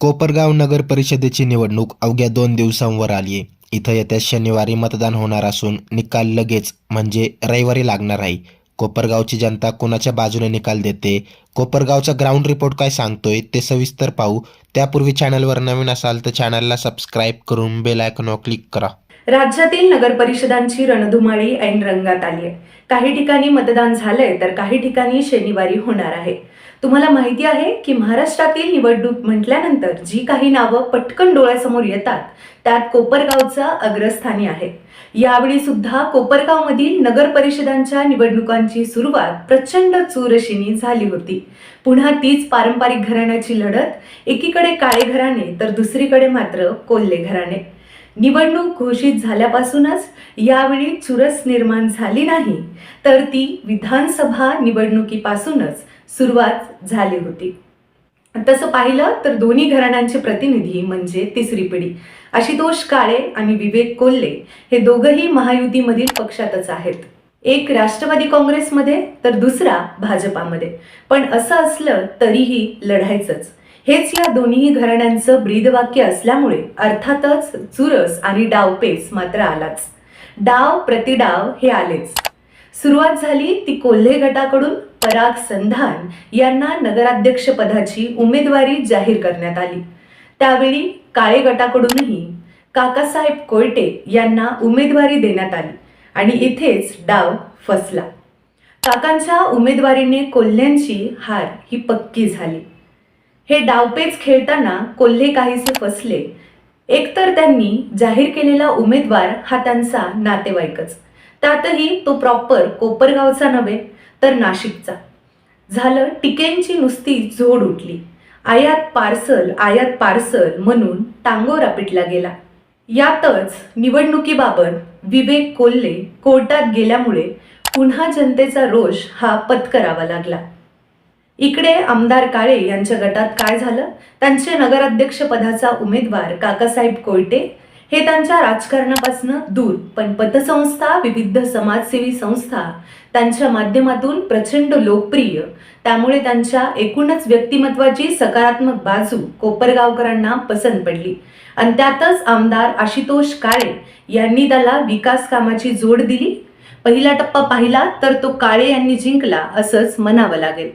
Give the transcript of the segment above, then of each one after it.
कोपरगाव नगर परिषदेची निवडणूक अवघ्या दोन दिवसांवर आली आहे. इथं येत्या शनिवारी मतदान होणार असून निकाल लगेच म्हणजे रविवारी लागणार आहे. कोपरगावची जनता कोणाच्या बाजूने निकाल देते? कोपरगावचा ग्राउंड रिपोर्ट काय सांगतोय ते सविस्तर पाहू. त्यापूर्वी चॅनलवर नवीन असाल तर चॅनलला सबस्क्राईब करून बेल आयकॉनवर क्लिक करा. राज्यातील नगर परिषदांची रणधुमाळी ऐन रंगात आली आहे. काही ठिकाणी मतदान झालंय तर काही ठिकाणी शनिवारी होणार आहे. तुम्हाला माहिती आहे की महाराष्ट्रातील निवडणूक म्हटल्यानंतर जी काही नावं पटकन डोळ्यासमोर येतात त्यात कोपरगावचा अग्रस्थानी आहे. यावेळी सुद्धा कोपरगावमधील नगर परिषदांच्या निवडणुकांची सुरुवात प्रचंड चुरशीनी झाली होती. पुन्हा तीच पारंपरिक घराण्याची लढत एकीकडे काळे घराणे तर दुसरीकडे मात्र कोल्हे घराणे. निवडणूक घोषित झाल्यापासूनच यावेळी चुरस निर्माण झाली नाही तर ती विधानसभा निवडणुकीपासूनच सुरुवात झाली होती. तसं पाहिलं तर दोन्ही घराण्यांचे प्रतिनिधी म्हणजे तिसरी पिढी आशुतोष काळे आणि विवेक कोल्हे हे दोघंही महायुतीमधील पक्षातच आहेत. एक राष्ट्रवादी काँग्रेसमध्ये तर दुसरा भाजपामध्ये. पण असं असलं तरीही लढायचंच. हेच या दोन्ही घराण्यांचं ब्रीदवाक्य असल्यामुळे अर्थातच चुरस आणि डावपेच मात्र आलाच. डाव प्रतिडाव हे आलेच. सुरुवात झाली ती कोल्हे गटाकडून. पराग संधान यांना नगराध्यक्षपदाची उमेदवारी जाहीर करण्यात आली. त्यावेळी काळे गटाकडूनही काकासाहेब कोयटे यांना उमेदवारी देण्यात आली आणि इथेच डाव फसला. काकांच्या उमेदवारीने कोल्ह्यांची हार ही पक्की झाली. हे डावपेच खेळताना कोल्हे काहीसे फसले. एकतर त्यांनी जाहीर केलेला उमेदवार हा त्यांचा नातेवाईकच. त्यातही तो प्रॉपर कोपरगावचा नव्हे तर नाशिकचा. झालं टिकेंची नुसती झोड उठली. आयात पार्सल आयात पार्सल म्हणून टांगोरा पिटला गेला. यातच निवडणुकीबाबत विवेक कोल्हे कोर्टात गेल्यामुळे पुन्हा जनतेचा रोष हा पत्करावा लागला. इकडे आमदार काळे यांच्या गटात काय झालं? त्यांचे नगराध्यक्ष पदाचा उमेदवार काकासाहेब कोयटे हे त्यांच्या राजकारणापासून दूर पण पतसंस्था विविध समाजसेवी संस्था त्यांच्या माध्यमातून प्रचंड लोकप्रिय. त्यामुळे त्यांच्या एकूणच व्यक्तिमत्वाची सकारात्मक बाजू कोपरगावकरांना पसंत पडली. आणि त्यातच आमदार आशुतोष काळे यांनी त्याला विकास कामाची जोड दिली. पहिला टप्पा पाहिला तर तो काळे यांनी जिंकला असंच म्हणावं लागेल.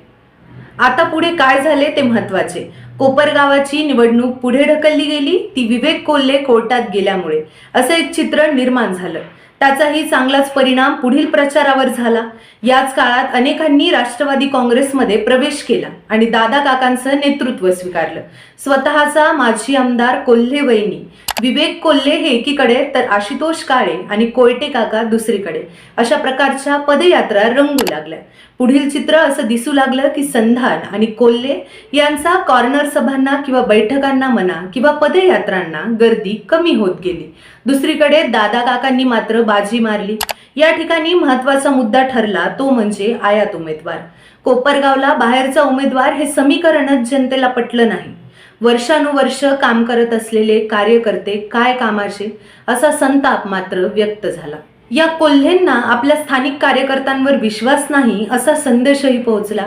आता पुढे काय झाले ते महत्त्वाचे. कोपरगावाची निवडणूक पुढे ढकलली गेली ती विवेक कोल्हे कोर्टात गेल्यामुळे. असं एक चित्र निर्माण झालं. त्याचाही चांगलाच परिणाम पुढील प्रचारावर झाला. याच काळात अनेकांनी राष्ट्रवादी काँग्रेसमध्ये प्रवेश केला आणि दादा काकांचं नेतृत्व स्वीकारलं. स्वतःचा माजी आमदार कोल्हे वहिनी विवेक कोल्हे हे एकीकडे तर आशुतोष काळे आणि कोयटे काका दुसरीकडे. अशा प्रकारच्या पदयात्रा रंगू लागल्या. पुढील चित्र असं दिसू लागलं की संधान आणि कोल्हे यांचा कॉर्नर सभांना किंवा बैठकांना म्हणा किंवा पदयात्रांना गर्दी कमी होत गेली. दुसरीकडे दादा काकांनी मात्र बाजी मारली. या ठिकाणी महत्त्वाचा मुद्दा ठरला तो म्हणजे आयात उमेदवार. कोपरगावला बाहेरचा उमेदवार हे समीकरणच जनतेला पटलं नाही. वर्षानुवर्ष काम करत असलेले कार्यकर्ते काय कामाचे? असा संताप मात्र व्यक्त झाला. या कोल्हेंना आपल्या स्थानिक कार्यकर्त्यांवर विश्वास नाही असा संदेशही पोहोचला.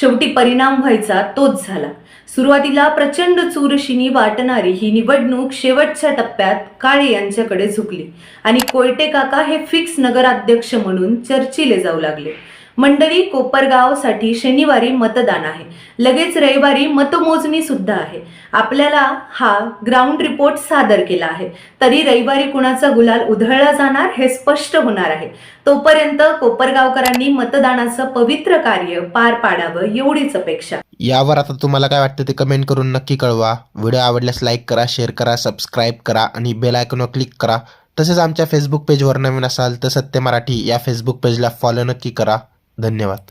शेवटी परिणाम व्हायचा तोच झाला. सुरुवातीला प्रचंड चुरशीनी वाटणारी ही निवडणूक शेवटच्या टप्प्यात काळे यांच्याकडे झुकली आणि कोयटे काका हे फिक्स नगराध्यक्ष म्हणून चर्चिले जाऊ लागले. मंडळी कोपरगावसाठी शनिवारी मतदान आहे. लगेच रविवारी मतमोजणी सुद्धा आहे. आपल्याला हा ग्राउंड रिपोर्ट सादर केला आहे. तरी रविवारी कुणाचा गुलाल उधळला जाणार हे स्पष्ट होणार आहे. तोपर्यंत कोपरगावकरांनी मतदानाचं पवित्र कार्य पार पाडावं एवढीच अपेक्षा. यावर आता तुम्हाला काय वाटतं ते कमेंट करून नक्की कळवा. व्हिडिओ आवडल्यास लाईक करा शेअर करा सबस्क्राईब करा आणि बेल आयकॉनवर क्लिक करा. तसेच आमच्या फेसबुक पेजवर नवीन असाल तर सत्य मराठी या फेसबुक पेजला फॉलो नक्की करा. धन्यवाद.